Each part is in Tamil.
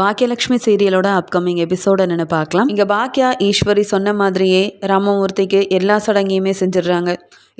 பாக்கியலட்சுமி சீரியலோட அப்கமிங் எபிசோட என்னென்னு பார்க்கலாம். இங்கே பாக்கியா ஈஸ்வரி சொன்ன மாதிரியே ராமமூர்த்திக்கு எல்லா சடங்கையுமே செஞ்சிடுறாங்க.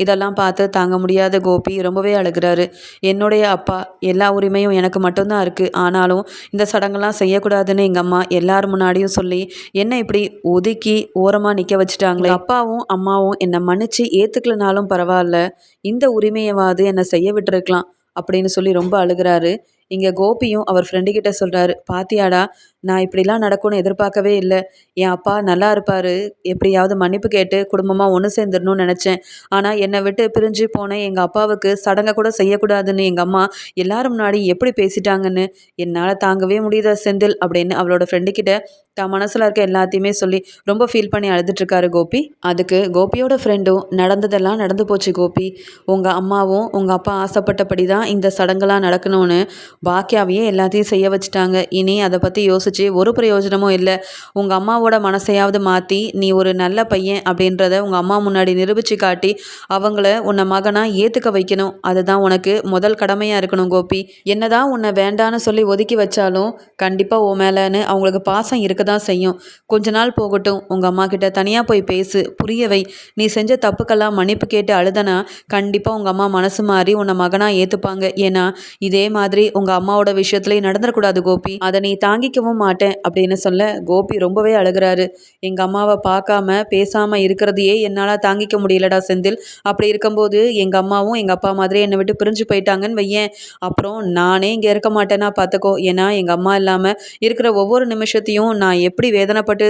இதெல்லாம் பார்த்து தாங்க முடியாத கோபி ரொம்பவே அழுகிறாரு. என்னுடைய அப்பா எல்லா உரிமையும் எனக்கு மட்டும்தான் இருக்குது ஆனாலும் இந்த சடங்கெல்லாம் செய்யக்கூடாதுன்னு எங்கள் அம்மா எல்லார் முன்னாடியும் சொல்லி என்னை இப்படி ஒதுக்கி ஓரமாக நிற்க வச்சுட்டாங்களே? அப்பாவும் அம்மாவும் என்னை மன்னிச்சு ஏற்றுக்கலனாலும் பரவாயில்ல. இந்த உரிமையவாது என்னை செய்ய விட்டுருக்கலாம் அப்படின்னு சொல்லி ரொம்ப அழுகிறாரு. இங்கே கோபியும் அவர் ஃப்ரெண்டுக்கிட்ட சொல்கிறாரு பாத்தியாடா நான் இப்படிலாம் நடக்கும்னு எதிர்பார்க்கவே இல்லை. என் அப்பா நல்லா இருப்பார். எப்படியாவது மன்னிப்பு கேட்டு குடும்பமாக ஒன்று சேர்ந்துடணும்னு நினச்சேன். ஆனால் என்னை விட்டு பிரிஞ்சு போன எங்கள் அப்பாவுக்கு சடங்கை கூட செய்யக்கூடாதுன்னு எங்கள் அம்மா எல்லாரும் முன்னாடி எப்படி பேசிட்டாங்கன்னு என்னால் தாங்கவே முடியுத செந்தில் அப்படின்னு அவளோட ஃப்ரெண்டுக்கிட்ட தான் மனசில் இருக்க எல்லாத்தையுமே சொல்லி ரொம்ப ஃபீல் பண்ணி அழுதுட்ருக்காரு கோபி. அதுக்கு கோபியோட ஃப்ரெண்டும் நடந்ததெல்லாம் நடந்து போச்சு கோபி. உங்கள் அம்மாவும் உங்கள் அப்பா ஆசைப்பட்டபடி தான் இந்த சடங்கெல்லாம் நடக்கணும்னு பாக்கியாவையே எல்லாத்தையும் செய்ய வச்சுட்டாங்க. இனி அதை பற்றி யோசித்து ஒரு பிரயோஜனமும் இல்லை. உங்கள் அம்மாவோட மனசையாவது மாற்றி நீ ஒரு நல்ல பையன் அப்படின்றத உங்கள் அம்மா முன்னாடி நிரூபித்து காட்டி அவங்கள உன்னை மகனாக ஏற்றுக்க வைக்கணும். அதுதான் உனக்கு முதல் கடமையாக இருக்கணும் கோபி. என்னதான் உன்னை வேண்டான்னு சொல்லி ஒதுக்கி வச்சாலும் கண்டிப்பாக உன் மேலேன்னு அவங்களுக்கு பாசம் இருக்க தான் செய்யும். கொஞ்ச நாள் போகட்டும் உங்கள் அம்மா கிட்ட தனியாக போய் பேசு புரியவை நீ செஞ்ச தப்புக்கெல்லாம் மன்னிப்பு கேட்டு அழுதனா கண்டிப்பாக உங்கள் அம்மா மனசு மாறி உன்னை மகனாக ஏற்றுப்பாங்க ஏன்னா இதே மாதிரி உங்கள் அம்மாவோட விஷயத்துலேயும் நடந்துடக்கூடாது கோபி. அதை நீ தாங்கிக்கவும் மாட்டேன் அப்படின்னு சொல்ல கோபி ரொம்பவே அழுகிறாரு. எங்கள் அம்மாவை பார்க்காம பேசாமல் இருக்கிறதையே என்னால் தாங்கிக்க முடியலடா செந்தில். அப்படி இருக்கும்போது எங்கள் அம்மாவும் எங்கள் அப்பா மாதிரி என்னை விட்டு பிரிஞ்சு போயிட்டாங்கன்னு வையேன். அப்புறம் நானே இங்கே இருக்க மாட்டேன்னா பார்த்துக்கோ ஏன்னா எங்கள் அம்மா இல்லாமல் இருக்கிற ஒவ்வொரு நிமிஷத்தையும் நான் எப்படி வேதனைப்பட்டு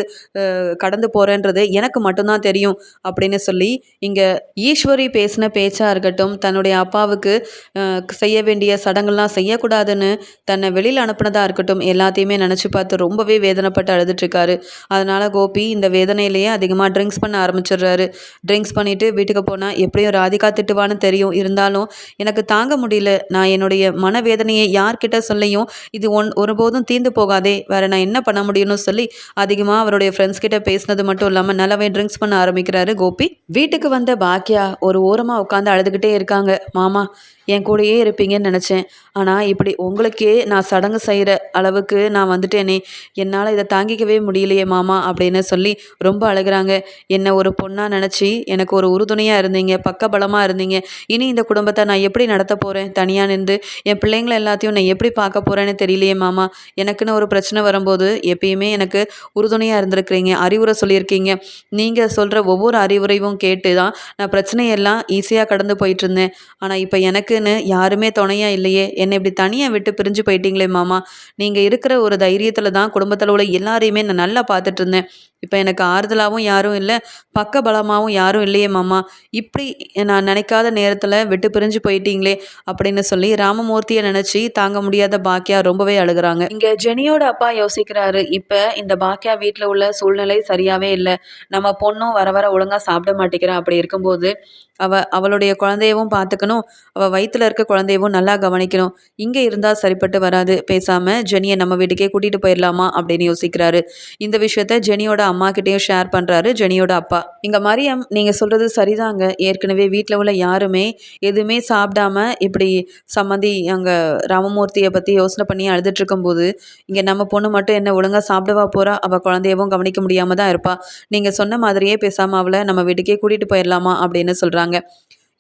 கடந்து போகிறேன்றது எனக்கு மட்டும்தான் தெரியும் அப்படின்னு சொல்லி இங்கே ஈஸ்வரி பேசின பேச்சாக இருக்கட்டும் தன்னுடைய அப்பாவுக்கு செய்ய வேண்டிய சடங்கெல்லாம் செய்யக்கூடாதுன்னு தன்னை வெளியில் அனுப்புனதாக இருக்கட்டும் எல்லாத்தையுமே நினச்சி பார்த்து ரொம்பவே வேதனைப்பட்டு அழுதுட்டுருக்காரு. அதனால் கோபி இந்த வேதனையிலேயே அதிகமாக ட்ரிங்க்ஸ் பண்ண ஆரம்பிச்சிடுறாரு. ட்ரிங்க்ஸ் பண்ணிவிட்டு வீட்டுக்கு போனால் எப்படியும் ராதிகா திட்டுவான்னு தெரியும். இருந்தாலும் எனக்கு தாங்க முடியல. நான் என்னுடைய மனவேதனையை யார்கிட்ட சொல்லியும் இது ஒன் ஒருபோதும் தீர்ந்து போகாதே. வேறு நான் என்ன பண்ண முடியும்னு சொல்லி அதிகமாக அவருடைய ஃப்ரெண்ட்ஸ் கிட்ட பேசினது மட்டும் இல்லாமல் நல்லாவே ட்ரிங்க்ஸ் பண்ண ஆரம்பிக்கிறாரு கோபி. வீட்டுக்கு வந்த பாக்கியா ஒரு ஓரமாக உட்காந்து அழுதுகிட்டே இருக்காங்க. மாமா என் கூடயே இருப்பீங்கன்னு நினச்சேன். ஆனால் இப்படி உங்களுக்கே நான் சடங்கு செய்கிற அளவுக்கு நான் வந்துட்டேனே. என்னால் இதை தாங்கிக்கவே முடியலையே மாமா அப்படின்னு சொல்லி ரொம்ப அழுகிறாங்க. என்னை ஒரு பொண்ணாக நினச்சி எனக்கு ஒரு உறுதுணையாக இருந்தீங்க பக்கபலமாக இருந்தீங்க. இனி இந்த குடும்பத்தை நான் எப்படி நடத்த போகிறேன் தனியாக நின்று என் பிள்ளைங்களை எல்லாத்தையும் நான் எப்படி பார்க்க போகிறேன்னு தெரியலையே மாமா. எனக்குன்னு ஒரு பிரச்சனை வரும்போது எப்பயுமே எனக்கு உறுதுணையாக இருந்திருக்கிறீங்க அறிவுரை சொல்லியிருக்கீங்க. நீங்கள் சொல்கிற ஒவ்வொரு அறிவுரையும் கேட்டு தான் நான் பிரச்சனையெல்லாம் ஈஸியாக கடந்து போயிட்டு இருந்தேன். ஆனால் இப்போ எனக்கு எனக்குன்னு யாருமே துணையாக இல்லையே. என்னை இப்படி தனியாக விட்டு பிரிஞ்சு போயிட்டீங்களே மாமா. நீங்கள் இருக்கிற ஒரு தைரியத்தில் தான் குடும்பத்தில் உள்ள எல்லாரையுமே நான் நல்லா பார்த்துட்டு இருந்தேன். இப்போ எனக்கு ஆறுதலாகவும் யாரும் இல்லை பக்க பலமாகவும் யாரும் இல்லையே மாமா. இப்படி நான் நினைக்காத நேரத்தில் விட்டு பிரிஞ்சு போயிட்டீங்களே அப்படின்னு சொல்லி ராமமூர்த்தியை நினச்சி தாங்க முடியாத பாக்கியா ரொம்பவே அழுகிறாங்க. இங்கே ஜெனியோட அப்பா யோசிக்கிறாரு இப்போ இந்த பாக்கியா வீட்டில் உள்ள சூழ்நிலை சரியாகவே இல்லை. நம்ம பொண்ணும் வர வர ஒழுங்காக சாப்பிட மாட்டேங்கிறா. அப்படி இருக்கும்போது அவ அவளுடைய குழந்தையவும் பார்த்துக்கணும் அவள் வயிற்றில் இருக்க குழந்தையவும் நல்லா கவனிக்கணும். இங்கே இருந்தால் சரிப்பட்டு வராது. பேசாமல் ஜெனியை நம்ம வீட்டுக்கே கூட்டிகிட்டு போயிடலாமா அப்படின்னு யோசிக்கிறாரு. இந்த விஷயத்த ஜெனியோட அம்மாக்கிட்டேயும் ஷேர் பண்ணுறாரு ஜெனியோட அப்பா. இங்கே மரியம் நீங்கள் சொல்கிறது சரிதாங்க. ஏற்கனவே வீட்டில் உள்ள யாருமே எதுவுமே சாப்பிடாம இப்படி சம்மந்தி அங்கே ராமமூர்த்தியை பற்றி யோசனை பண்ணி அழுதுட்டுருக்கும்போது இங்கே நம்ம பொண்ணு மட்டும் என்ன ஒழுங்காக சாப்பிடவா போகிறா அவள் குழந்தையவும் கவனிக்க முடியாமல் தான் இருப்பாள் நீங்கள் சொன்ன மாதிரியே பேசாமல் அவளை நம்ம வீட்டுக்கே கூட்டிகிட்டு போயிடலாமா அப்படின்னு சொல்கிறாங்க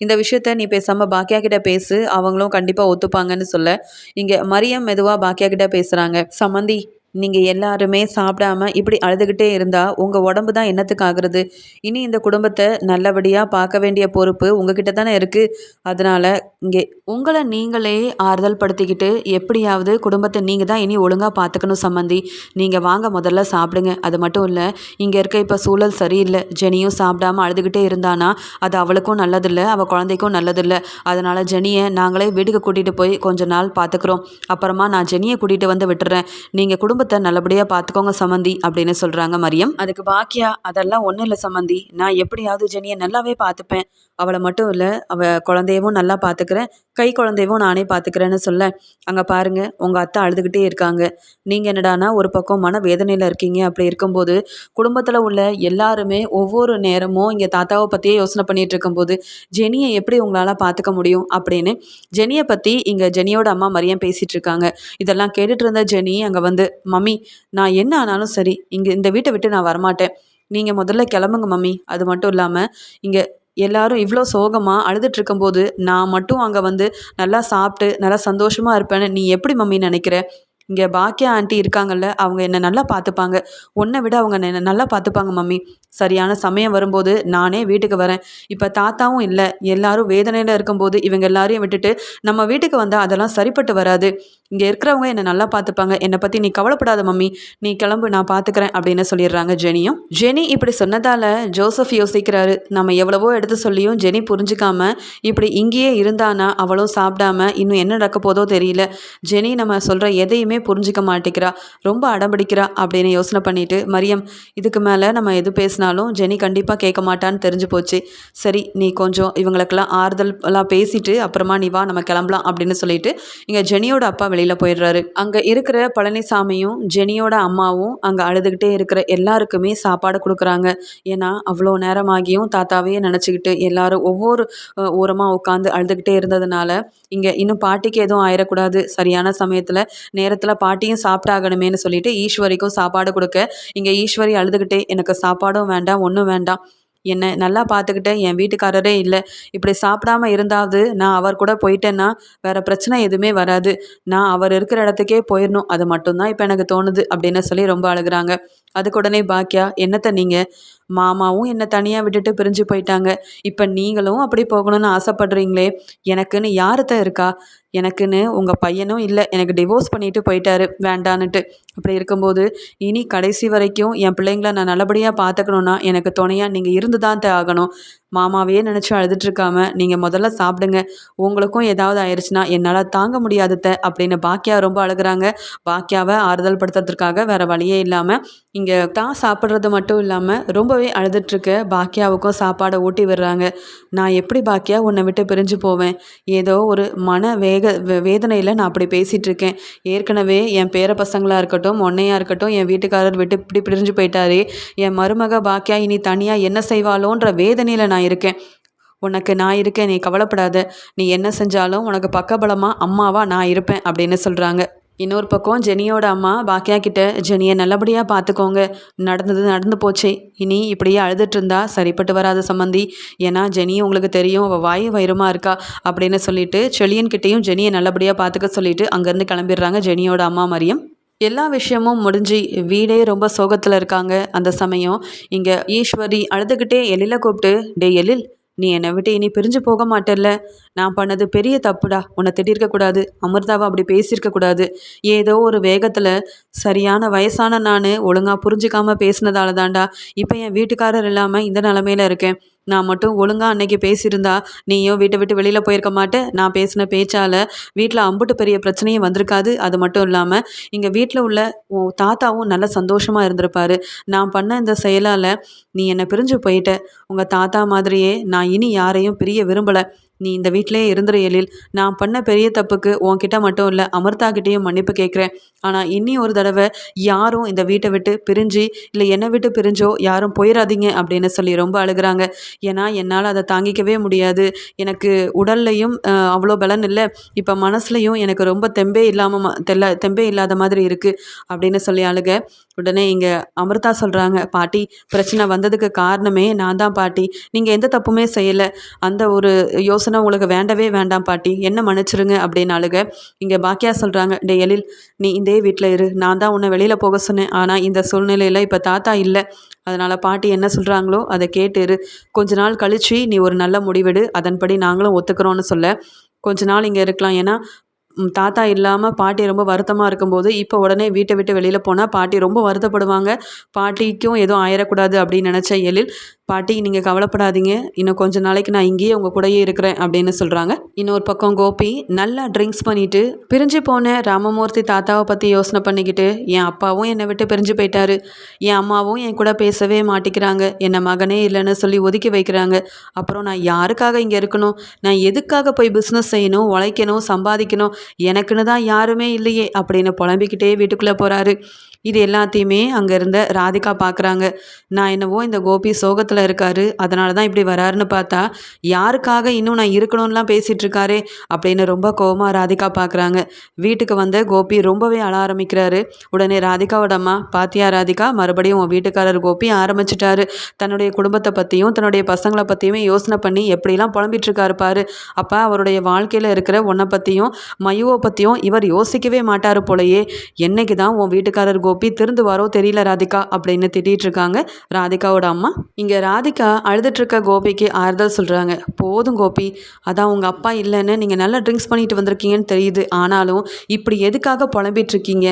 இந்த விஷயத்த நீ பேசாமல் பாக்கியா கிட்ட பேசு. அவங்களும் கண்டிப்பாக ஒத்துப்பாங்கன்னு சொல்ல. இங்கே மரியம் மெதுவாக பாக்கியா கிட்ட பேசுகிறாங்க சம்மந்தி நீங்கள் எல்லாருமே சாப்பிடாம இப்படி அழுதுகிட்டே இருந்தால் உங்கள் உடம்பு தான் என்னத்துக்கு ஆகுறது இனி இந்த குடும்பத்தை நல்லபடியாக பார்க்க வேண்டிய பொறுப்பு உங்ககிட்ட தானே இருக்குது அதனால் இங்கே உங்களை நீங்களே ஆறுதல் படுத்திக்கிட்டு எப்படியாவது குடும்பத்தை நீங்கள் தான் இனி ஒழுங்காக பார்த்துக்கணும் சம்மந்தி. நீங்கள் வாங்க முதல்ல சாப்பிடுங்க. அது மட்டும் இல்லை இங்கே இருக்க இப்போ சூழல் சரியில்லை. ஜெனியும் சாப்பிடாம அழுதுகிட்டே இருந்தானா அது அவளுக்கும் நல்லதில்லை அவள் குழந்தைக்கும் நல்லதில்லை. அதனால் ஜெனியை நாங்களே வீட்டுக்கு கூட்டிகிட்டு போய் கொஞ்ச நாள் பார்த்துக்குறோம். அப்புறமா நான் ஜெனியை கூட்டிகிட்டு வந்து விட்டுறேன். நீங்கள் குடும்ப குடும்பத்தை நல்லபடியாக பார்த்துக்கோங்க சம்மந்தி அப்படின்னு சொல்கிறாங்க மரியம். அதுக்கு பாக்கியா அதெல்லாம் ஒன்றும் இல்லை சம்மந்தி நான் எப்படியாவது ஜெனியை நல்லாவே பார்த்துப்பேன் அவளை மட்டும் இல்லை அவள் குழந்தையவும் நல்லா பார்த்துக்கிறேன் கை குழந்தையவும் நானே பார்த்துக்கிறேன்னு சொல்ல. அங்கே பாருங்கள் உங்கள் அத்தை அழுதுகிட்டே இருக்காங்க. நீங்கள் என்னடானா ஒரு பக்கம் மன வேதனையில் இருக்கீங்க. அப்படி இருக்கும்போது குடும்பத்தில் உள்ள எல்லாருமே ஒவ்வொரு நேரமும் இங்கே தாத்தாவை பற்றியே யோசனை பண்ணிகிட்டு இருக்கும்போது ஜெனியை எப்படி உங்களால் பார்த்துக்க முடியும்? அப்படின்னு ஜெனியை பற்றி இங்கே ஜெனியோட அம்மா மரியம் பேசிகிட்டு இருக்காங்க. இதெல்லாம் கேட்டுட்டு இருந்த ஜெனி அங்கே வந்து மம்மி நான் என்ன ஆனாலும் சரி இங்கே இந்த வீட்டை விட்டு நான் வரமாட்டேன். நீங்கள் முதல்ல கிளம்புங்க மம்மி. அது மட்டும் இல்லாமல் இங்கே எல்லாரும் இவ்வளோ சோகமாக அழுதுட்டு இருக்கும்போது நான் மட்டும் அங்கே வந்து நல்லா சாப்பிட்டு நல்லா சந்தோஷமாக இருப்பேன்னு நீ எப்படி மம்மி நினைக்கிற? இங்கே பாக்கியா ஆண்டி இருக்காங்கல்ல அவங்க என்னை நல்லா பார்த்துப்பாங்க. உன்னை விட அவங்க என்னை நல்லா பார்த்துப்பாங்க மம்மி. சரியான சமயம் வரும்போது நானே வீட்டுக்கு வரேன். இப்போ தாத்தாவும் இல்லை எல்லாரும் வேதனையில் இருக்கும்போது இவங்க எல்லாரையும் விட்டுட்டு நம்ம வீட்டுக்கு வந்தால் அதெல்லாம் சரிப்பட்டு வராது. இங்கே இருக்கிறவங்க என்னை நல்லா பார்த்துப்பாங்க. என்னை பற்றி நீ கவலைப்படாத மம்மி. நீ கிளம்பு நான் பார்த்துக்கிறேன் அப்படின்னு சொல்லிடுறாங்க ஜெனியும். ஜெனி இப்படி சொன்னதால் ஜோசப் யோசிக்கிறாரு. நம்ம எவ்வளவோ எடுத்து சொல்லியும் ஜெனி புரிஞ்சுக்காம இப்படி இங்கேயே இருந்தானா அவளும் சாப்பிடாம இன்னும் என்ன நடக்க போதோ தெரியல. ஜெனி நம்ம சொல்கிற எதையுமே புரிஞ்சிக்க மாட்டேங்கிறா. ரொம்ப அடம்பிடிக்கிறா அப்படின்னு யோசனை பண்ணிட்டு மரியம் இதுக்கு மேலே நம்ம எது பேசினாலும் ஜெனி கண்டிப்பாக கேட்க மாட்டான்னு தெரிஞ்சு போச்சு. சரி நீ கொஞ்சம் இவங்களுக்கெல்லாம் ஆறுதல் எல்லாம் பேசிட்டு அப்புறமா நீ வா நம்ம கிளம்பலாம் அப்படின்னு சொல்லிட்டு இங்கே ஜெனியோட அப்பா வெளியில் போயிடுறாரு. அங்கே இருக்கிற பழனிசாமியும் ஜெனியோட அம்மாவும் அங்கே அழுதுகிட்டே இருக்கிற எல்லாருக்குமே சாப்பாடு கொடுக்குறாங்க. ஏன்னா அவ்வளோ நேரமாகியும் தாத்தாவே நினச்சிக்கிட்டு எல்லாரும் ஒவ்வொரு ஓரமாக உட்காந்து அழுதுகிட்டே இருந்ததுனால இங்கே இன்னும் பாட்டிக்கு எதுவும் ஆயிடக்கூடாது சரியான சமயத்தில் நேரத்தில் பாட்டியும் சாப்பிட்டாகணுமேனு சொல்லிட்டு ஈஸ்வரிக்கும் சாப்பாடு கொடுக்க இங்கே ஈஸ்வரி அழுதுகிட்டே எனக்கு சாப்பாடும் வேண்டாம் ஒன்றும் வேண்டாம். என்னை நல்லா பார்த்துக்கிட்டேன் என் வீட்டுக்காரரே இல்லை. இப்படி சாப்பிடாம இருந்தாவது நான் அவர் கூட போயிட்டேன்னா வேறு பிரச்சனை எதுவுமே வராது. நான் அவர் இருக்கிற இடத்துக்கே போயிடணும் அது மட்டும்தான் இப்போ எனக்கு தோணுது. அப்படின்னு சொல்லி ரொம்ப அழுகுறாங்க. அதுக்கு உடனே பாக்கியா என்னத்தை நீங்கள் மாமாவும் என்னை தனியாக விட்டுட்டு பிரிஞ்சு போயிட்டாங்க. இப்போ நீங்களும் அப்படி போகணும்னு ஆசைப்படுறீங்களே? எனக்குன்னு யாருத்த இருக்கா? எனக்குன்னு உங்கள் பையனும் இல்லை. எனக்கு டிவோர்ஸ் பண்ணிட்டு போயிட்டாரு. வேண்டான்னுட்டு. அப்படி இருக்கும்போது இனி கடைசி வரைக்கும் என் பிள்ளைங்கள நான் நல்லபடியாக பார்த்துக்கணுன்னா எனக்கு துணையாக நீங்கள் இருந்து தான் ஆகணும். மாமாவையே நினச்சி அழுதுட்ருக்காம நீங்கள் முதல்ல சாப்பிடுங்க. உங்களுக்கும் ஏதாவது ஆயிடுச்சுன்னா என்னால் தாங்க முடியாதத அப்படின்னு பாக்கியா ரொம்ப அழுகிறாங்க. பாக்கியாவை ஆறுதல் படுத்துறதுக்காக வேறு வழியே இல்லாமல் இங்கே தான் சாப்பிட்றது மட்டும் இல்லாமல் ரொம்பவே அழுதுட்ருக்க பாக்கியாவுக்கும் சாப்பாடை ஊட்டி விடுறாங்க. நான் எப்படி பாக்கியா உன்னை விட்டு பிரிஞ்சு போவேன்? ஏதோ ஒரு மன வேக வேதனையில் நான் அப்படி பேசிகிட்டு இருக்கேன். ஏற்கனவே என் பேர பசங்களாக இருக்கட்டும் ஒன்னையாக இருக்கட்டும் என் வீட்டுக்காரர் விட்டு இப்படி பிரிஞ்சு போயிட்டாரே. என் மருமக பாக்கியா இனி தனியாக என்ன செய்வாளோன்ற வேதனையில் நான் இருக்கேன். உனக்கு நான் இருக்கேன் நீ கவலைப்படாத. நீ என்ன செஞ்சாலும் உனக்கு பக்கபலமாக அம்மாவா நான் இருப்பேன் அப்படின்னு சொல்கிறாங்க இன்னொரு பக்கம் ஜெனியோட அம்மா பாக்கியா கிட்ட ஜெனியை நல்லபடியாக பார்த்துக்கோங்க நடந்தது நடந்து போச்சே. இனி இப்படியே அழுதுட்டு இருந்தா சரிப்பட்டு வராத சம்மந்தி ஏன்னா ஜெனி உங்களுக்கு தெரியும் அவள் வாயு வைரமாக இருக்கா அப்படின்னு சொல்லிட்டு செளியன்கிட்டையும் ஜெனியை நல்லபடியாக பார்த்துக்க சொல்லிட்டு அங்கேருந்து கிளம்பிடுறாங்க ஜெனியோட அம்மா மரியம். எல்லா விஷயமும் முடிஞ்சு வீடே ரொம்ப சோகத்தில் இருக்காங்க அந்த சமயம். இங்கே ஈஸ்வரி அழுதுகிட்டே எழில கூப்பிட்டு டே எழில் நீ என்னை விட்டு இனி பிரிஞ்சு போக மாட்டேல்ல. நான் பண்ணது பெரிய தப்புடா. உன்னை திட்டிருக்கக்கூடாது அமிர்தாவை அப்படி பேசியிருக்கக்கூடாது ஏதோ ஒரு வேகத்தில் சரியான வயசான நான் ஒழுங்காக புரிஞ்சிக்காமல் பேசினதால தான்டா. இப்போ என் வீட்டுக்காரர் இல்லாமல் இந்த நிலமையில இருக்கேன். நான் மட்டும் ஒழுங்காக அன்னைக்கு பேசியிருந்தா நீயும் வீட்டை விட்டு வெளியில் போயிருக்க மாட்டேன் நான் பேசின பேச்சால் வீட்டில் அம்புட்டு பெரிய பிரச்சனையும் வந்திருக்காது. அது மட்டும் இல்லாமல் இங்கே வீட்டில் உள்ள தாத்தாவும் நல்ல சந்தோஷமாக இருந்திருப்பார். நான் பண்ண இந்த செயலால் நீ என்னை பிரிஞ்சு போயிட்ட. உங்கள் தாத்தா மாதிரியே நான் இனி யாரையும் பிரிய விரும்பலை. நீ இந்த வீட்டிலே இருந்துரு எழில். நான் பண்ண பெரிய தப்புக்கு உன்கிட்ட மட்டும் இல்லை அமிர்தாகிட்டேயும் மன்னிப்பு கேட்குறேன். ஆனால் இன்னி ஒரு தடவை யாரும் இந்த வீட்டை விட்டு பிரிஞ்சு இல்லை என்னை விட்டு பிரிஞ்சோ யாரும் போயிடாதீங்க அப்படின்னு சொல்லி ரொம்ப அழுகிறாங்க. ஏன்னா என்னால் அதை தாங்கிக்கவே முடியாது. எனக்கு உடல்லையும் அவ்வளோ பலன் இல்லை. இப்போ மனசுலையும் எனக்கு ரொம்ப தெம்பே இல்லாமல் தெல்ல தெம்பே இல்லாத மாதிரி இருக்குது அப்படின்னு சொல்லி அழுக. உடனே இங்கே அமிர்தா சொல்கிறாங்க பாட்டி பிரச்சனை வந்ததுக்கு காரணமே நான் தான் பாட்டி. நீங்கள் எந்த தப்புமே செய்யலை. அந்த ஒரு யோசனை உங்களுக்கு வேண்டவே வேண்டாம் பாட்டி. என்ன மன்னிச்சிருங்க அப்படின்னு அழுக. இங்கே பாக்கியா சொல்கிறாங்க டே எழில் நீ இதே வீட்டில் இரு. நான் தான் உன்னை வெளியில் போக சொன்னேன். ஆனால் இந்த சூழ்நிலையில் இப்போ தாத்தா இல்லை. அதனால் பாட்டி என்ன சொல்கிறாங்களோ அதை கேட்டு கொஞ்ச நாள் கழித்து நீ ஒரு நல்ல முடிவெடு. அதன்படி நாங்களும் ஒத்துக்கிறோன்னு சொல்ல. கொஞ்ச நாள் இங்கே இருக்கலாம். ஏன்னா தாத்தா இல்லாமல் பாட்டி ரொம்ப வருத்தமாக இருக்கும்போது இப்போ உடனே வீட்டை விட்டு வெளியில் போனால் பாட்டி ரொம்ப வருத்தப்படுவாங்க. பாட்டிக்கும் எதுவும் ஆயிடக்கூடாது அப்படின்னு நினச்ச எழில் பாட்டி நீங்கள் கவலைப்படாதீங்க. இன்னும் கொஞ்ச நாளைக்கு நான் இங்கேயே உங்கள் கூடயே இருக்கிறேன் அப்படின்னு சொல்கிறாங்க இன்னொரு பக்கம் கோபி நல்லா ட்ரிங்க்ஸ் பண்ணிவிட்டு பிரிஞ்சு போன ராமமூர்த்தி தாத்தாவை பற்றி யோசனை பண்ணிக்கிட்டு என் அப்பாவும் என்னை விட்டு பிரிஞ்சு போயிட்டாரு. என் அம்மாவும் என் கூட பேசவே மாட்டிக்கிறாங்க. என்னை மகனே இல்லைன்னு சொல்லி ஒதுக்கி வைக்கிறாங்க. அப்புறம் நான் யாருக்காக இங்கே இருக்கணும்? நான் எதுக்காக போய் பிஸ்னஸ் செய்யணும்? உழைக்கணும்? சம்பாதிக்கணும்? எனக்குன்னு தான் யாருமே இல்லையே அப்படின்னு புலம்பிக்கிட்டே வீட்டுக்குள்ளே போகிறாரு இது எல்லாத்தையுமே அங்கே இருந்த ராதிகா பார்க்குறாங்க நான் என்னவோ இந்த கோபி சோகத்தில் இருக்காரு அதனால தான் இப்படி வராருன்னு பார்த்தா யாருக்காக இன்னும் நான் இருக்கணும்லாம் பேசிகிட்டு இருக்காரே அப்படின்னு ரொம்ப கோவமாக ராதிகா பார்க்குறாங்க வீட்டுக்கு வந்த கோபி ரொம்பவே அழ ஆரம்பிக்கிறாரு. உடனே ராதிகாவோட அம்மா பாத்தியா ராதிகா மறுபடியும் உன் வீட்டுக்காரர் கோபி ஆரம்பிச்சிட்டாரு. தன்னுடைய குடும்பத்தை பற்றியும் தன்னுடைய பசங்களை பற்றியுமே யோசனை பண்ணி எப்படிலாம் புலம்பிட்டுருக்காரு பாரு. அப்போ அவருடைய வாழ்க்கையில் இருக்கிற உன்னை பற்றியும் மயுவை பற்றியும் இவர் யோசிக்கவே மாட்டார் போலயே. என்னைக்கு தான் உன் வீட்டுக்காரர் கோபி திருந்துவாரோ தெரியல ராதிகா அப்படின்னு திட்டிகிட்டு இருக்காங்க ராதிகாவோட அம்மா இங்கே ராதிகா அழுதுட்ருக்க கோபிக்கு ஆறுதல் சொல்கிறாங்க போதும் கோபி அதான் உங்கள் அப்பா இல்லைன்னு நீங்கள் நல்லா ட்ரிங்க்ஸ் பண்ணிட்டு வந்திருக்கீங்கன்னு தெரியுது. ஆனாலும் இப்படி எதுக்காக புலம்பிட்டு இருக்கீங்க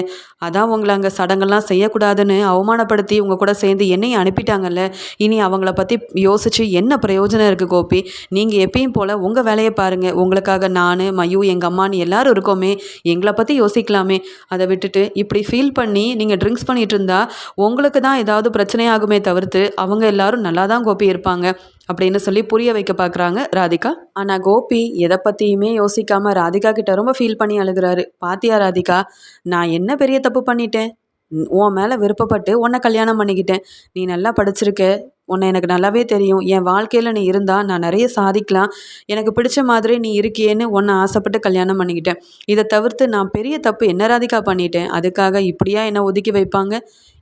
அதான் உங்களை அங்கே சடங்கெல்லாம் செய்யக்கூடாதுன்னு அவமானப்படுத்தி உங்கள் கூட சேர்ந்து என்னையும் அனுப்பிட்டாங்கல்ல. இனி அவங்கள பற்றி யோசித்து என்ன பிரயோஜனம் இருக்குது கோபி? நீங்கள் எப்பயும் போல் உங்கள் வேலையை பாருங்கள் உங்களுக்காக நான் மயு எங்கள் அம்மான்னு எல்லாரும் இருக்கோமே. எங்களை பற்றி யோசிக்கலாமே. அதை விட்டுட்டு இப்படி ஃபீல் பண்ணி நீங்கள் நீங்கள் ட்ரிங்க்ஸ் பண்ணிகிட்டு இருந்தால் உங்களுக்கு தான் ஏதாவது பிரச்சனையாகுமே தவிர்த்து அவங்க எல்லாரும் நல்லா தான் கோபி இருப்பாங்க அப்படின்னு சொல்லி புரிய வைக்க பார்க்குறாங்க ராதிகா. ஆனால் கோபி எதை பற்றியுமே யோசிக்காமல் ராதிகா கிட்ட ரொம்ப ஃபீல் பண்ணி அழுகிறாரு. பாத்தியா ராதிகா நான் என்ன பெரிய தப்பு பண்ணிட்டேன்? உன் மேலே விருப்பப்பட்டு உன்னை கல்யாணம் பண்ணிக்கிட்டேன். நீ நல்லா படிச்சிருக்க உன்னை எனக்கு நல்லாவே தெரியும். என் வாழ்க்கையில் நீ இருந்தால் நான் நிறைய சாதிக்கலாம். எனக்கு பிடிச்ச மாதிரி நீ இருக்கியேன்னு உன்னை ஆசைப்பட்டு கல்யாணம் பண்ணிக்கிட்டேன். இதை தவிர்த்து நான் பெரிய தப்பு என்ன ராதிகா பண்ணிட்டேன்? அதுக்காக இப்படியா என்னை ஒதுக்கி வைப்பாங்க?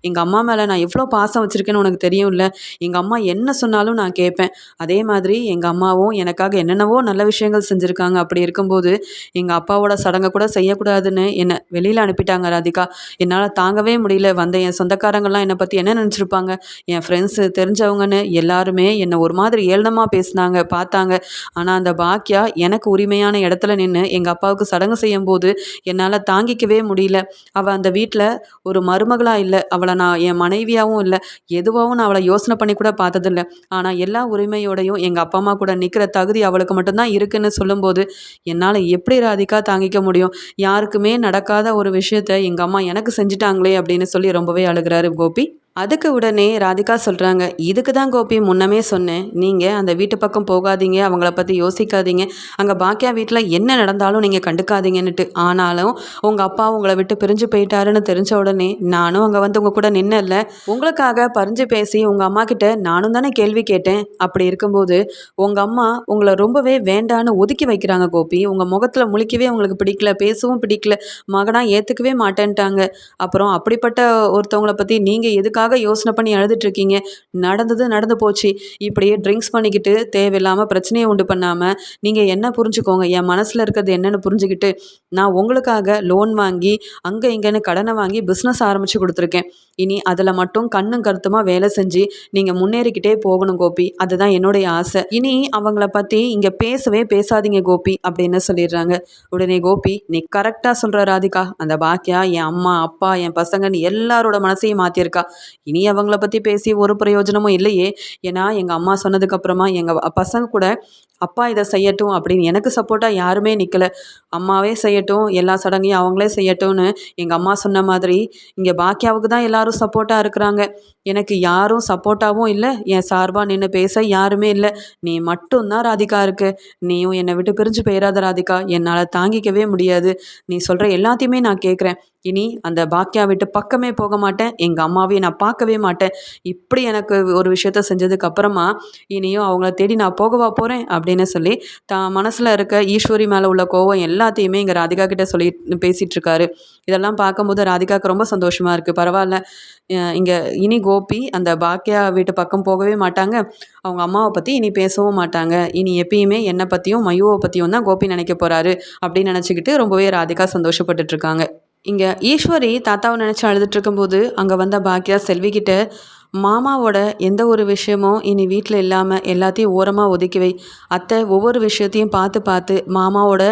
எங்கள் அம்மா மேலே நான் எவ்வளோ பாசம் வச்சுருக்கேன்னு உனக்கு தெரியும்ல? எங்கள் அம்மா என்ன சொன்னாலும் நான் கேட்பேன். அதே மாதிரி எங்கள் அம்மாவும் எனக்காக என்னென்னவோ நல்ல விஷயங்கள் செஞ்சுருக்காங்க. அப்படி இருக்கும்போது எங்கள் அப்பாவோட சடங்கை கூட செய்யக்கூடாதுன்னு என்னை வெளியில் அனுப்பிட்டாங்க ராதிகா. என்னால் தாங்கவே முடியல. வந்த என் சொந்தக்காரங்கள்லாம் என்னை பற்றி என்ன நினச்சிருப்பாங்க? என் ஃப்ரெண்ட்ஸு தெரிஞ்ச தெரிஞ்சவங்கன்னு எல்லாருமே என்னை ஒரு மாதிரி ஏளனமாக பேசினாங்க பார்த்தாங்க. ஆனால் அந்த பாக்கியா எனக்கு உரிமையான இடத்துல நின்று எங்கள் அப்பாவுக்கு சடங்கு செய்யும் போது என்னால் தாங்கிக்கவே முடியல. அவள் அந்த வீட்டில் ஒரு மருமகளாக இல்லை. அவளை அவளை நான் என் மனைவியாகவும் இல்லை. எதுவாகவும் நான் அவளை யோசனை பண்ணி கூட பார்த்ததில்ல. ஆனால் எல்லா உரிமையோடையும் எங்கள் அப்பா அம்மா கூட நிற்கிற தகுதி அவளுக்கு மட்டும்தான் இருக்குன்னு சொல்லும்போது என்னால் எப்படி ராதிகா தாங்கிக்க முடியும்? யாருக்குமே நடக்காத ஒரு விஷயத்த எங்கள் அம்மா எனக்கு செஞ்சுட்டாங்களே அப்படின்னு சொல்லி ரொம்பவே அழுகிறாரு கோபி. அதுக்கு உடனே ராதிகா சொல்கிறாங்க இதுக்கு தான் கோபி முன்னமே சொன்னேன். நீங்கள் அந்த வீட்டு பக்கம் போகாதீங்க அவங்கள பற்றி யோசிக்காதீங்க. அங்கே பாக்கியா வீட்டில் என்ன நடந்தாலும் நீங்கள் கண்டுக்காதீங்கன்னுட்டு. ஆனாலும் உங்கள் அப்பா உங்களை விட்டு பிரிஞ்சு போயிட்டாருன்னு தெரிஞ்ச உடனே நானும் அங்கே வந்து உங்கள் கூட நின்னல உங்களுக்காக பறிஞ்சு பேசி உங்கள் அம்மா கிட்ட நானும் தானே கேள்வி கேட்டேன். அப்படி இருக்கும்போது உங்கள் அம்மா உங்களை ரொம்பவே வேண்டான்னு ஒதுக்கி வைக்கிறாங்க கோபி. உங்கள் முகத்தில் முழிக்கவே உங்களுக்கு பிடிக்கல பேசவும் பிடிக்கல. மகனாக ஏற்றுக்கவே மாட்டேன்ட்டாங்க. அப்புறம் அப்படிப்பட்ட ஒருத்தவங்களை பற்றி நீங்கள் எதுக்கு எதுக்காக யோசனை பண்ணி அழுதுட்ருக்கீங்க நடந்தது நடந்து போச்சு. இப்படியே ட்ரிங்க்ஸ் பண்ணிக்கிட்டு தேவையில்லாமல் பிரச்சனையை உண்டு பண்ணாமல் நீங்கள் என்ன புரிஞ்சுக்கோங்க? என் மனசில் இருக்கிறது என்னென்னு புரிஞ்சுக்கிட்டு நான் உங்களுக்காக லோன் வாங்கி அங்கே இங்கேன்னு கடனை வாங்கி பிஸ்னஸ் ஆரம்பித்து கொடுத்துருக்கேன். இனி அதில் மட்டும் கண்ணும் கருத்துமாக வேலை செஞ்சு நீங்கள் முன்னேறிக்கிட்டே போகணும் கோபி. அதுதான் என்னுடைய ஆசை. இனி அவங்கள பற்றி இங்கே பேசவே பேசாதீங்க கோபி அப்படின்னு சொல்லிடுறாங்க. உடனே கோபி நீ கரெக்டாக சொல்கிற ராதிகா. அந்த பாக்கியா என் அம்மா அப்பா என் பசங்கன்னு எல்லாரோட மனசையும் மாற்றியிருக்கா இனி அவங்கள பற்றி பேசி ஒரு பிரயோஜனமும் இல்லையே. ஏன்னா எங்கள் அம்மா சொன்னதுக்கப்புறமா எங்கள் பசங்க கூட அப்பா இதை செய்யட்டும் அப்படின்னு எனக்கு சப்போர்ட்டாக யாருமே நிற்கலை அம்மாவே செய்யட்டும் எல்லா சடங்கையும் அவங்களே செய்யட்டும்னு எங்கள் அம்மா சொன்ன மாதிரி இங்கே பாக்கியாவுக்கு தான் எல்லோரும் சப்போர்ட்டாக இருக்கிறாங்க. எனக்கு யாரும் சப்போர்ட்டாகவும் இல்லை என் சார்பாக நின்று பேச யாருமே இல்லை. நீ மட்டும்தான் ராதிகா இருக்கு. நீயும் என்னை விட்டு பிரிஞ்சு போயிடாத ராதிகா. என்னால் தாங்கிக்கவே முடியாது. நீ சொல்கிற எல்லாத்தையுமே நான் கேட்குறேன் இனி அந்த பாக்கியா விட்டு பக்கமே போக மாட்டேன். எங்கள் அம்மாவையும் நான் பார்க்கவே மாட்டேன். இப்படி எனக்கு ஒரு விஷயத்த செஞ்சதுக்கு அப்புறமா இனியும் அவங்கள தேடி நான் போகவா போகிறேன் அப்படின்னு சொல்லி தான் மனசில் இருக்க ஈஸ்வரி மேலே உள்ள கோவம் எல்லாத்தையுமே இங்கே ராதிகா கிட்டே சொல்லி பேசிகிட்டு இருக்காரு. இதெல்லாம் பார்க்கும்போது ராதிகாவுக்கு ரொம்ப சந்தோஷமாக இருக்குது பரவாயில்ல. இங்கே இனி கோபி அந்த பாக்கியா வீட்டு பக்கம் போகவே மாட்டாங்க. அவங்க அம்மாவை பற்றி இனி பேசவும் மாட்டாங்க. இனி எப்பயுமே என்னை பற்றியும் மயுவை பற்றியும் தான் கோபி நினைக்க போகிறாரு அப்படின்னு நினச்சிக்கிட்டு ரொம்பவே ராதிகா சந்தோஷப்பட்டுட்ருக்காங்க இங்கே ஈஸ்வரி தாத்தாவை நினச்சி அழுதுட்டு இருக்கும்போது அங்கே வந்த பாக்கியா செல்விக்கிட்ட மாமாவோட எந்த ஒரு விஷயமும் இனி வீட்டில் இல்லாமல் எல்லாத்தையும் ஓரமாக ஒதுக்கி வை. அத்தை ஒவ்வொரு விஷயத்தையும் பார்த்து பார்த்து மாமாவோட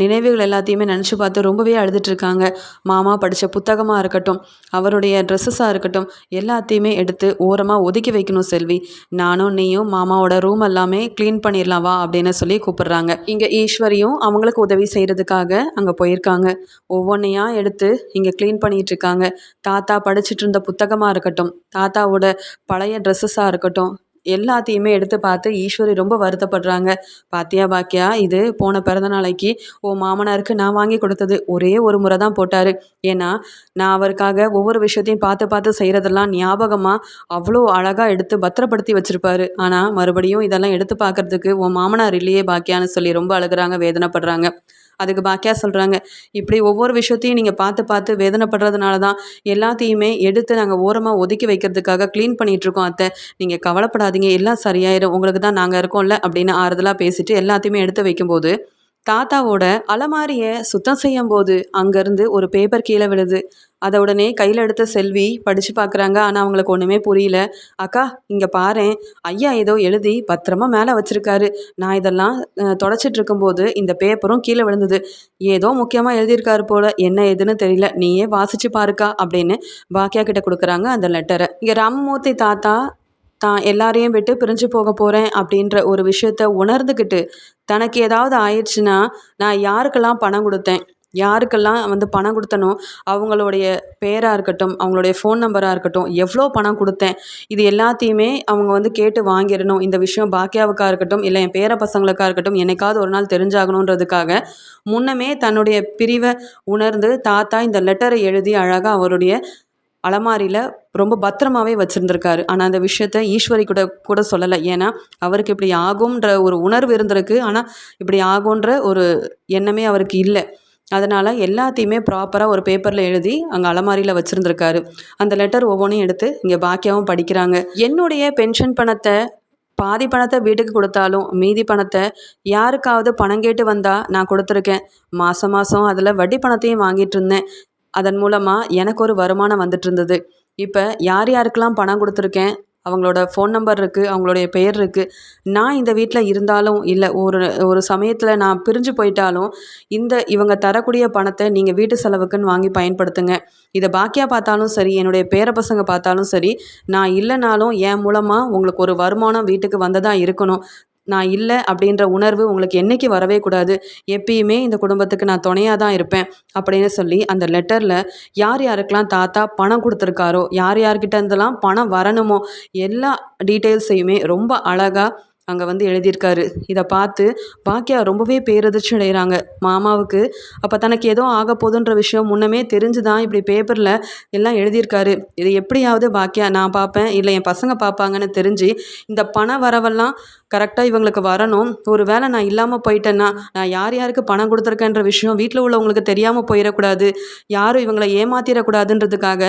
நினைவுகள் எல்லாத்தையுமே நினச்சி பார்த்து ரொம்பவே அழுதுட்ருக்காங்க மாமா படித்த புத்தகமாக இருக்கட்டும் அவருடைய ட்ரெஸ்ஸஸாக இருக்கட்டும் எல்லாத்தையுமே எடுத்து ஓரமாக ஒதுக்கி வைக்கணும் செல்வி. நானும் நீயும் மாமாவோட ரூம் எல்லாமே க்ளீன் பண்ணிடலாம் வா அப்படின்னு சொல்லி கூப்பிடுறாங்க. இங்கே ஈஸ்வரியும் அவங்களுக்கு உதவி செய்கிறதுக்காக அங்கே போயிருக்காங்க. ஒவ்வொன்றையாக எடுத்து இங்கே க்ளீன் பண்ணிகிட்ருக்காங்க தாத்தா படிச்சுட்டு இருந்த புத்தகமாக இருக்கட்டும் தாத்தா தாத்தாவோட பழைய ட்ரெஸ்ஸஸாக இருக்கட்டும் எல்லாத்தையுமே எடுத்து பார்த்து ஈஸ்வரி ரொம்ப வருத்தப்படுறாங்க. பாத்தியா பாக்கியா இது போன பிறந்த நாளைக்கு ஓ மாமனாருக்கு நான் வாங்கி கொடுத்தது ஒரே ஒரு முறை தான் போட்டார். ஏன்னா நான் அவருக்காக ஒவ்வொரு விஷயத்தையும் பார்த்து பார்த்து செய்கிறதெல்லாம் ஞாபகமாக அவ்வளோ அழகாக எடுத்து பத்திரப்படுத்தி வச்சுருப்பாரு. ஆனால் மறுபடியும் இதெல்லாம் எடுத்து பார்க்குறதுக்கு உன் மாமனார் இல்லையே பாக்கியான்னு சொல்லி ரொம்ப அழுகுறாங்க வேதனைப்படுறாங்க. அதுக்கு பாக்கியா சொல்கிறாங்க இப்படி ஒவ்வொரு விஷயத்தையும் நீங்கள் பார்த்து பார்த்து வேதனைப்படுறதுனால தான் எல்லாத்தையுமே எடுத்து நாங்கள் ஓரமாக ஒதுக்கி வைக்கிறதுக்காக க்ளீன் பண்ணிகிட்ருக்கோம் அத்தை. நீங்கள் கவலைப்படாதீங்க. எல்லாம் சரியாயிடும் உங்களுக்கு தான் நாங்கள் இருக்கோம்ல அப்படின்னு ஆறுதலாக பேசிட்டு எல்லாத்தையுமே எடுத்து வைக்கும்போது தாத்தாவோட அலமாரியை சுத்தம் செய்யும் போது அங்கேருந்து ஒரு பேப்பர் கீழே விழுது. அதை உடனே கையில் எடுத்த செல்வி படித்து பார்க்குறாங்க. ஆனால் அவங்களுக்கு ஒன்றுமே புரியல. அக்கா இங்கே பாரேன் ஐயா ஏதோ எழுதி பத்திரமா மேலே வச்சுருக்காரு. நான் இதெல்லாம் தொடச்சிட்டு இருக்கும்போது இந்த பேப்பரும் கீழே விழுந்தது. ஏதோ முக்கியமாக எழுதியிருக்காரு போல். என்ன எதுன்னு தெரியல. நீயே வாசித்து பாருக்கா அப்படின்னு பாக்கியா கிட்ட கொடுக்குறாங்க அந்த லெட்டரை இங்கே ராமமூர்த்தி தாத்தா தான் எல்லாரையும் விட்டு பிரிஞ்சு போக போகிறேன் அப்படின்ற ஒரு விஷயத்த உணர்ந்துக்கிட்டு தனக்கு ஏதாவது ஆயிடுச்சுன்னா நான் யாருக்கெல்லாம் பணம் கொடுத்தேன்? யாருக்கெல்லாம் வந்து பணம் கொடுத்தனோ அவங்களுடைய பேராக இருக்கட்டும் அவங்களுடைய ஃபோன் நம்பராக இருக்கட்டும் எவ்வளோ பணம் கொடுத்தேன்? இது எல்லாத்தையுமே அவங்க வந்து கேட்டு வாங்கிடணும். இந்த விஷயம் பாக்கியாவுக்காக இருக்கட்டும் இல்லை என் பேர பசங்களுக்காக இருக்கட்டும் என்னைக்காவது ஒரு நாள் தெரிஞ்சாகணுன்றதுக்காக முன்னமே தன்னுடைய பிரிவை உணர்ந்து தாத்தா இந்த லெட்டரை எழுதி அழகாக அவருடைய அலமாரியில் ரொம்ப பத்திரமாவே வச்சுருந்துருக்காரு. ஆனால் அந்த விஷயத்த ஈஸ்வரி கூட கூட சொல்லலை. ஏன்னா அவருக்கு இப்படி ஆகும்ன்ற ஒரு உணர்வு இருந்திருக்கு. ஆனால் இப்படி ஆகுன்ற ஒரு எண்ணமே அவருக்கு இல்லை. அதனால் எல்லாத்தையுமே ப்ராப்பராக ஒரு பேப்பரில் எழுதி அங்கே அலமாரியில் வச்சுருந்துருக்காரு. அந்த லெட்டர் ஒவ்வொன்றையும் எடுத்து இங்கே பாக்கியாவும் படிக்கிறாங்க. என்னுடைய பென்ஷன் பணத்தை பாதி பணத்தை வீட்டுக்கு கொடுத்தாலும் மீதி பணத்தை யாருக்காவது பணம் கேட்டு வந்தால் நான் கொடுத்துருக்கேன். மாதம் மாதம் அதில் வட்டி பணத்தையும் வாங்கிட்டு இருந்தேன். அதன் மூலமாக எனக்கு ஒரு வருமானம் வந்துட்டு இருந்தது இப்போ யார் யாருக்கெல்லாம் பணம் கொடுத்துருக்கேன்? அவங்களோட ஃபோன் நம்பர் இருக்குது அவங்களுடைய பெயர் இருக்குது நான் இந்த வீட்டில் இருந்தாலும் இல்லை ஒரு ஒரு சமயத்தில் நான் பிரிஞ்சு போயிட்டாலும் இந்த இவங்க தரக்கூடிய பணத்தை நீங்கள் வீட்டு செலவுக்குன்னு வாங்கி பயன்படுத்துங்க. இதை பாக்கியாக பார்த்தாலும் சரி என்னுடைய பேர பசங்க பார்த்தாலும் சரி நான் இல்லைனாலும் என் மூலமாக உங்களுக்கு ஒரு வருமானம் வீட்டுக்கு வந்ததாக இருக்கணும். நான் இல்லை அப்படின்ற உணர்வு உங்களுக்கு என்றைக்கு வரவே கூடாது. எப்பயுமே இந்த குடும்பத்துக்கு நான் துணையாக தான் இருப்பேன் அப்படின்னு சொல்லி அந்த லெட்டரில் யார் யாருக்கெல்லாம் தாத்தா பணம் கொடுத்துருக்காரோ யார் யார்கிட்ட இருந்தெல்லாம் பணம் வரணுமோ எல்லா டீட்டெயில்ஸையுமே ரொம்ப அழகாக அங்கே வந்து எழுதியிருக்காரு. இதை பார்த்து பாக்கியா ரொம்பவே பேரதிர்ச்சி அடைகிறாங்க. மாமாவுக்கு அப்போ தனக்கு ஏதோ ஆக போதுன்ற விஷயம் முன்னமே தெரிஞ்சு தான் இப்படி பேப்பரில் எல்லாம் எழுதியிருக்காரு. இது எப்படியாவது பாக்கியா நான் பார்ப்பேன். இல்லை என் பசங்க பார்ப்பாங்கன்னு தெரிஞ்சு இந்த பண வரவெல்லாம் கரெக்டாக இவங்களுக்கு வரணும். ஒரு வேளை நான் இல்லாமல் போயிட்டேன்னா நான் யார் யாருக்கு பணம் கொடுத்துருக்கேன்ற விஷயம் வீட்டில் உள்ளவங்களுக்கு தெரியாமல் போயிடக்கூடாது. யாரும் இவங்களை ஏமாத்திடக்கூடாதுன்றதுக்காக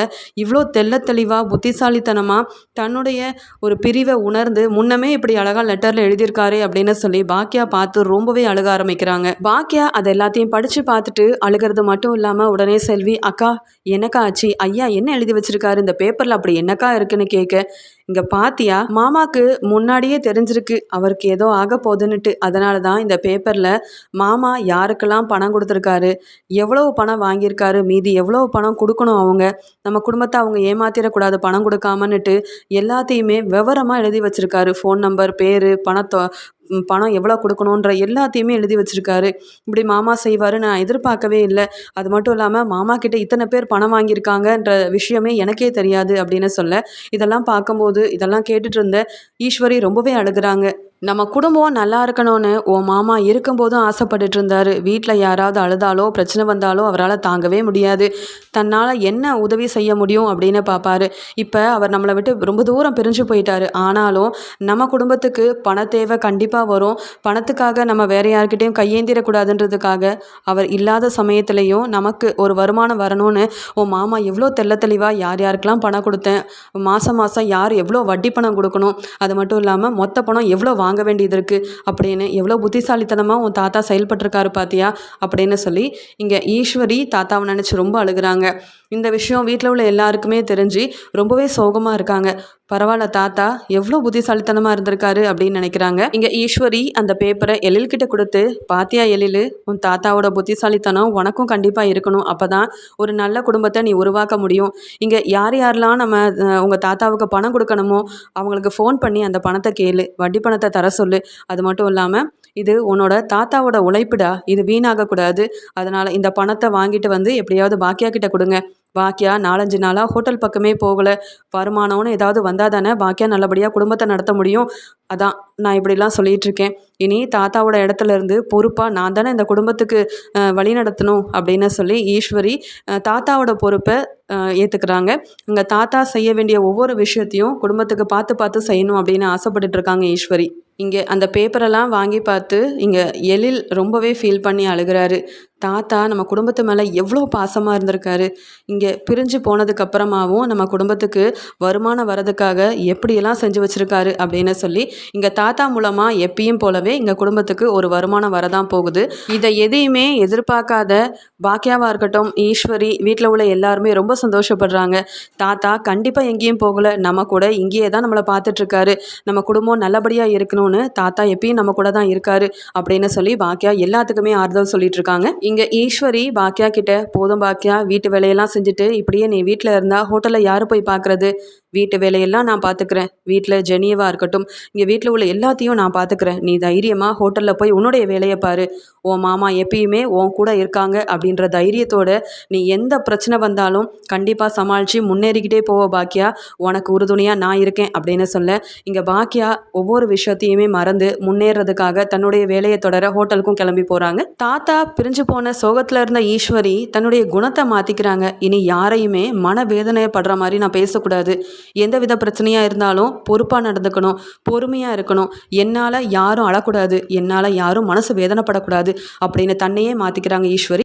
இவ்வளோ தெல்ல தெளிவாக புத்திசாலித்தனமாக தன்னுடைய ஒரு பிரிவை உணர்ந்து முன்னமே இப்படி அழகாக லெட்டரில் எழுதியிருக்காரு அப்படின்னு சொல்லி பாக்கியா பார்த்து ரொம்பவே அழுக ஆரம்பிக்கிறாங்க. பாக்கியா அதை எல்லாத்தையும் படித்து பார்த்துட்டு அழுகிறது மட்டும் இல்லாமல் உடனே செல்வி அக்கா என்னக்கா ஆச்சு? ஐயா என்ன எழுதி வச்சிருக்காரு? இந்த பேப்பரில் அப்படி என்னக்கா இருக்குன்னு கேட்க இங்கே பாத்தியா மாமாக்கு முன்னாடியே தெரிஞ்சிருக்கு அவருக்கு ஏதோ ஆக போகுதுன்னுட்டு. அதனால தான் இந்த பேப்பரில் மாமா யாருக்கெல்லாம் பணம் கொடுத்துருக்காரு எவ்வளவு பணம் வாங்கியிருக்காரு மீதி எவ்வளோ பணம் கொடுக்கணும் அவங்க நம்ம குடும்பத்தை அவங்க ஏமாத்திடக்கூடாது பணம் கொடுக்காமன்னுட்டு எல்லாத்தையுமே விவரமாக எழுதி வச்சுருக்காரு. ஃபோன் நம்பர் பேர் பணத்தொ பணம் எவ்வளோ கொடுக்கணுன்ற எல்லாத்தையுமே எழுதி வச்சுருக்காரு. இப்படி மாமா செய்வார் நான் எதிர்பார்க்கவே இல்லை. அது மட்டும் இல்லாமல் மாமா கிட்ட இத்தனை பேர் பணம் வாங்கியிருக்காங்கன்ற விஷயமே எனக்கே தெரியாது அப்படின்னு சொல்ல இதெல்லாம் பார்க்கும்போது இதெல்லாம் கேட்டுட்டு இருந்த ஈஸ்வரி ரொம்பவே அழுகுறாங்க. நம்ம குடும்பம் நல்லா இருக்கணும்னு உன் மாமா இருக்கும்போதும் ஆசைப்பட்டுட்டு இருந்தார் வீட்டில் யாராவது அழுதாலோ பிரச்சனை வந்தாலோ அவரால் தாங்கவே முடியாது. தன்னால் என்ன உதவி செய்ய முடியும் அப்படின்னு பார்ப்பாரு இப்போ அவர் நம்மளை விட்டு ரொம்ப தூரம் பிரிஞ்சு போயிட்டார். ஆனாலும் நம்ம குடும்பத்துக்கு பண தேவை கண்டிப்பாக வரும். பணத்துக்காக நம்ம வேறு யார்கிட்டையும் கையேந்திரக்கூடாதுன்றதுக்காக அவர் இல்லாத சமயத்துலேயும் நமக்கு ஒரு வருமானம் வரணும்னு உன் மாமா எவ்வளோ தெல்ல தெளிவாக யார் யாருக்கெல்லாம் பணம் கொடுத்தேன்? மாதம் மாதம் யார் எவ்வளோ வட்டி பணம் கொடுக்கணும்? அது மட்டும் இல்லாமல் மொத்த பணம் எவ்வளோ வாங்க வேண்டியது இருக்குது அப்படின்னு எவ்வளோ புத்திசாலித்தனமாக உன் தாத்தா செயல்பட்டிருக்காரு பார்த்தியா அப்படின்னு சொல்லி இங்கே ஈஸ்வரி தாத்தாவை நினச்சி ரொம்ப அழுகிறாங்க. இந்த விஷயம் வீட்டில் உள்ள எல்லாருக்குமே தெரிஞ்சு ரொம்பவே சோகமாக இருக்காங்க. பரவாயில்ல தாத்தா. எவ்வளோ புத்திசாலித்தனமாக இருந்திருக்காரு அப்படின்னு நினைக்கிறாங்க. இங்கே ஈஸ்வரி அந்த பேப்பரை எழில்கிட்ட கொடுத்து பாத்தியா எழில் உன் தாத்தாவோட புத்திசாலித்தனம் உனக்கும் கண்டிப்பாக இருக்கணும். அப்போ தான் ஒரு நல்ல குடும்பத்தை நீ உருவாக்க முடியும். இங்கே யார் யாரெல்லாம் நம்ம உங்கள் தாத்தாவுக்கு பணம் கொடுக்கணுமோ அவங்களுக்கு ஃபோன் பண்ணி அந்த பணத்தை கேளு. வட்டி பணத்தை தர சொல்லு. அது மட்டும் இல்லாமல் இது உன்னோட தாத்தாவோட உழைப்புடா. இது வீணாகக்கூடாது. அதனால் இந்த பணத்தை வாங்கிட்டு வந்து எப்படியாவது பாக்கியா கிட்ட கொடுங்க. பாக்கியா நாலஞ்சு நாளாக ஹோட்டல் பக்கமே போகலை. வருமானம்னு ஏதாவது வந்தால் தானே பாக்கியா நல்லபடியாக குடும்பத்தை நடத்த முடியும். அதான் நான் இப்படிலாம் சொல்லிகிட்டு இருக்கேன் இனி தாத்தாவோட இடத்துல இருந்து பொறுப்பாக நான் தானே இந்த குடும்பத்துக்கு வழி நடத்தணும் அப்படின்னு சொல்லி ஈஸ்வரி தாத்தாவோட பொறுப்பை ஏற்றுக்கிறாங்க இங்கே தாத்தா செய்ய வேண்டிய ஒவ்வொரு விஷயத்தையும் குடும்பத்துக்கு பார்த்து பார்த்து செய்யணும் அப்படின்னு ஆசைப்பட்டுட்டு இருக்காங்க ஈஸ்வரி. இங்கே அந்த பேப்பரெல்லாம் வாங்கி பார்த்து இங்கே எழில் ரொம்பவே ஃபீல் பண்ணி அழுகிறாரு. தாத்தா நம்ம குடும்பத்து மேலே எவ்வளோ பாசமாக இருந்திருக்காரு. இங்கே பிரிஞ்சு போனதுக்கப்புறமாவும் நம்ம குடும்பத்துக்கு வருமானம் வரதுக்காக எப்படியெல்லாம் செஞ்சு வச்சுருக்காரு அப்படின்னு சொல்லி இங்கே தாத்தா மூலமாக எப்பயும் போலவே இங்கே குடும்பத்துக்கு ஒரு வருமானம் வரதான் போகுது. இதை எதையுமே எதிர்பார்க்காத பாக்கியாவாக இருக்கட்டும் ஈஸ்வரி வீட்டில் உள்ள எல்லாருமே ரொம்ப சந்தோஷப்படுறாங்க. தாத்தா கண்டிப்பாக எங்கேயும் போகலை. நம்ம கூட இங்கேயே தான் நம்மளை பார்த்துட்ருக்காரு நம்ம குடும்பம் நல்லபடியாக இருக்கணும். இருக்கணும்னு தாத்தா எப்பயும் நம்ம கூட தான் இருக்காரு அப்படின்னு சொல்லி பாக்கியா எல்லாத்துக்குமே ஆறுதல் சொல்லிட்டு இருக்காங்க இங்கே ஈஸ்வரி பாக்கியா கிட்ட போதும் பாக்கியா வீட்டு வேலையெல்லாம் செஞ்சுட்டு இப்படியே நீ வீட்டில் இருந்தால் ஹோட்டலில் யார் போய் பார்க்குறது வீட்டு வேலையெல்லாம் நான் பார்த்துக்கிறேன் வீட்டில் ஜெனியவாக இருக்கட்டும். இங்கே வீட்டில் உள்ள எல்லாத்தையும் நான் பார்த்துக்கிறேன் நீ தைரியமாக ஹோட்டலில் போய் உன்னுடைய வேலையை பாரு. உன் மாமா எப்பயுமே உன் கூட இருக்காங்க அப்படின்ற தைரியத்தோட நீ எந்த பிரச்சனை வந்தாலும் கண்டிப்பாக சமாளித்து முன்னேறிக்கிட்டே போவ பாக்கியா உனக்கு உறுதுணையாக நான் இருக்கேன் அப்படின்னு சொல்ல இங்கே பாக்கியா ஒவ்வொரு விஷயத்தையும் மறந்து முன்னேறதுக்காக தன்னுடைய வேலையை தொடர ஹோட்டலுக்கும் கிளம்பி போகிறாங்க தாத்தா பிரிஞ்சு போன சோகத்தில் இருந்த ஈஸ்வரி தன்னுடைய குணத்தை மாற்றிக்கிறாங்க இனி யாரையுமே மனவேதனைப்படுற மாதிரி நான் பேசக்கூடாது. எந்த வித பிரச்சனையாக இருந்தாலும் பொறுப்பாக நடந்துக்கணும் பொறுமையாக இருக்கணும். என்னால் யாரும் அழக்கூடாது என்னால் யாரும் மனசு வேதனைப்படக்கூடாது அப்படின்னு தன்னையே மாற்றிக்கிறாங்க ஈஸ்வரி.